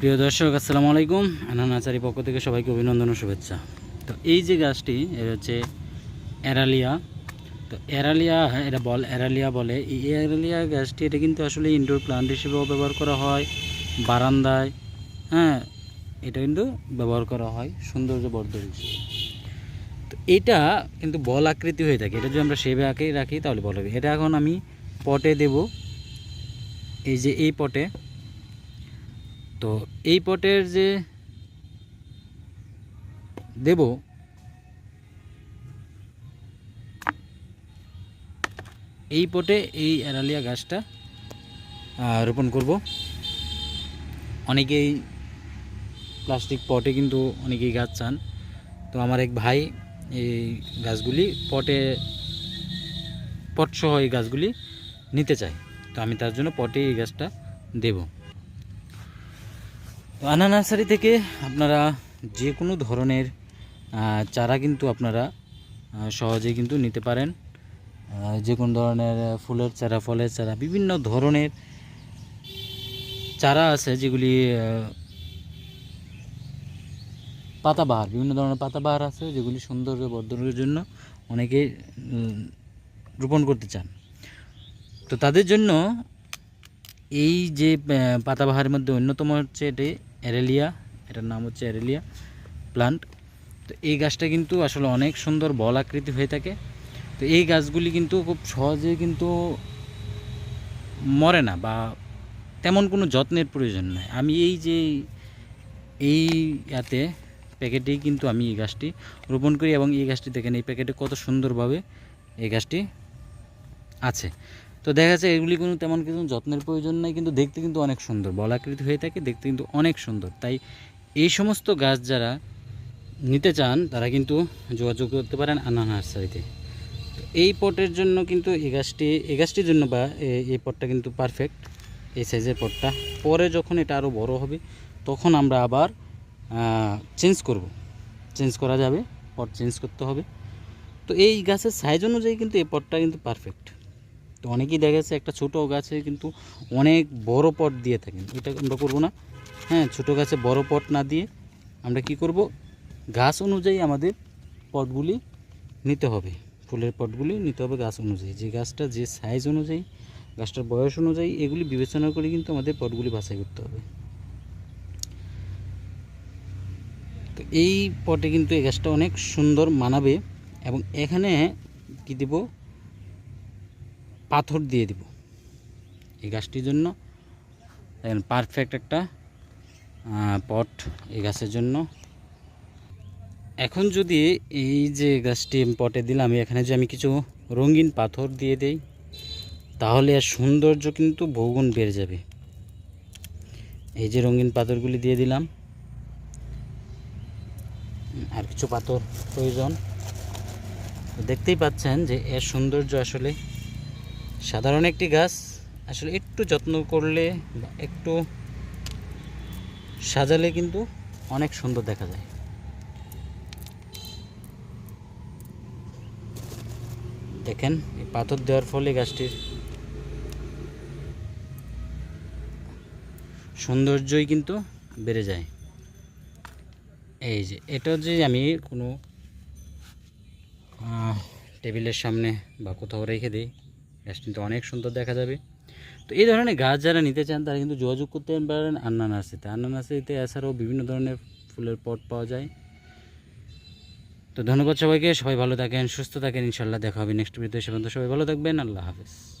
প্রিয় দর্শক, আসসালামু আলাইকুম। আনান আচারি পক্ষ থেকে সবাইকে অভিনন্দন ও শুভেচ্ছা। তো এই যে গাছটি এটা হচ্ছে অ্যারালিয়া তো অ্যারালিয়া এটা বল অ্যারালিয়া বলে। এই অ্যারালিয়া গাছটি, এটা কিন্তু আসলে ইনডোর প্লান্ট হিসেবেও ব্যবহার করা হয়। বারান্দায় হ্যাঁ এটা কিন্তু ব্যবহার করা হয় সৌন্দর্য বর্ধন হিসেবে। তো এটা কিন্তু বল আকৃতি হয়ে থাকে। এটা যদি আমরা সেবে আঁকেই রাখি, তাহলে বল হবে। এটা এখন আমি পটে দেব। এই যে এই পটে তো এই পটের যে দেব, এই পটে এই অ্যারালিয়া গাছটা রোপণ করব। অনেকেই প্লাস্টিক পটে কিন্তু অনেকেই গাছ চান। তো আমার এক ভাই এই গাছগুলি পটে, পটসহ এই গাছগুলি নিতে চায়। তো আমি তার জন্য পটে এই গাছটা দেবো। তো আনা নার্সারি থেকে আপনারা যে কোনো ধরনের চারা কিন্তু আপনারা সহজেই কিন্তু নিতে পারেন। যে কোনো ধরনের ফুলের চারা, ফলের চারা, বিভিন্ন ধরনের চারা আছে যেগুলি পাতাবাহার, বিভিন্ন ধরনের পাতাবাহার আছে যেগুলি সৌন্দর্য বর্ধনের জন্য অনেকে রোপণ করতে চান। তো তাদের জন্য এই যে পাতাবাহারের মধ্যে অন্যতম হচ্ছে এটি অ্যারেলিয়া এটার নাম হচ্ছে অ্যারেলিয়া প্লান্ট তো এই গাছটা কিন্তু আসলে অনেক সুন্দর বল আকৃতি হয়ে থাকে। তো এই গাছগুলি কিন্তু খুব সহজে কিন্তু মরে না বা তেমন কোনো যত্নের প্রয়োজন নাই। আমি এই যে এই ইয়াতে প্যাকেটেই কিন্তু আমি এই গাছটি রোপণ করি এবং এই গাছটি দেখেন এই প্যাকেটে কত সুন্দরভাবে এই গাছটি আছে। তো দেখা যাচ্ছে এগুলি কোনো তেমন কিছু যত্নের প্রয়োজন নাই, কিন্তু দেখতে কিন্তু অনেক সুন্দর। বলাকৃতি হয়ে থাকে, দেখতে কিন্তু অনেক সুন্দর। তাই এই সমস্ত গাছ যারা নিতে চান, তারা কিন্তু যোগাযোগ করতে পারেন আনা নার্সারিতে। এই পটের জন্য কিন্তু এই গাছটি, এই গাছটির জন্য বা এই পটটা কিন্তু পারফেক্ট এই সাইজের পটটা। পরে যখন এটা আরও বড় হবে, তখন আমরা আবার চেঞ্জ করব। চেঞ্জ করা যাবে, পট চেঞ্জ করতে হবে। তো এই গাছের সাইজ অনুযায়ী কিন্তু এই পটটা কিন্তু পারফেক্ট তো অনেকেই দেখা যাচ্ছে একটা ছোটো গাছে কিন্তু অনেক বড় পট দিয়ে থাকেন। এটা আমরা করব না। হ্যাঁ ছোটো গাছে বড় পট না দিয়ে আমরা কি করব? গাছ অনুযায়ী আমাদের পটগুলি নিতে হবে। ফুলের পটগুলি নিতে হবে গাছ অনুযায়ী। যে গাছটা যে সাইজ অনুযায়ী, গাছটার বয়স অনুযায়ী, এগুলি বিবেচনা করে কিন্তু আমাদের পটগুলি বাছাই করতে হবে। তো এই পটে কিন্তু এই গাছটা অনেক সুন্দর মানাবে এবং এখানে কি দেব? পাথর দিয়ে দিব। এই গাছটির জন্য দেখেন পারফেক্ট একটা পট এই গাছের জন্য। এখন যদি এই যে গাছটি পটে দিলাম, এখানে যে আমি কিছু রঙিন পাথর দিয়ে দেই, তাহলে আর সৌন্দর্য কিন্তু বহুগুণ বেড়ে যাবে। এই যে রঙিন পাথরগুলি দিয়ে দিলাম, আর কিছু পাথর প্রয়োজন। দেখতেই পাচ্ছেন যে এর সৌন্দর্য আসলে সাধারণ একটি গাছ, আসলে একটু যত্ন করলে একটু সাজালে কিন্তু অনেক সুন্দর দেখা যায়। দেখেন, এই পাথর দেওয়ার ফলে গাছটির সৌন্দর্যই কিন্তু বেড়ে যায়। এই যে, এটা যে আমি কোনো টেবিলের সামনে বা কোথাও রেখে দিই। গাছটি কিন্তু অনেক সুন্দর দেখা যাবে। তো এই ধরনের গাছ যারা নিতে চান, তারা কিন্তু যোগাযোগ করতে পারেন আন্না আন্নানাসিতে আন্না এছাড়াও বিভিন্ন ধরনের ফুলের পট পাওয়া যায়। তো ধন্যবাদ সবাইকে। সবাই ভালো থাকেন, সুস্থ থাকেন। ইনশাল্লাহ দেখা হবে নেক্সট ভিডিওতে। সে সবাই ভালো থাকবেন। আল্লাহ হাফেজ।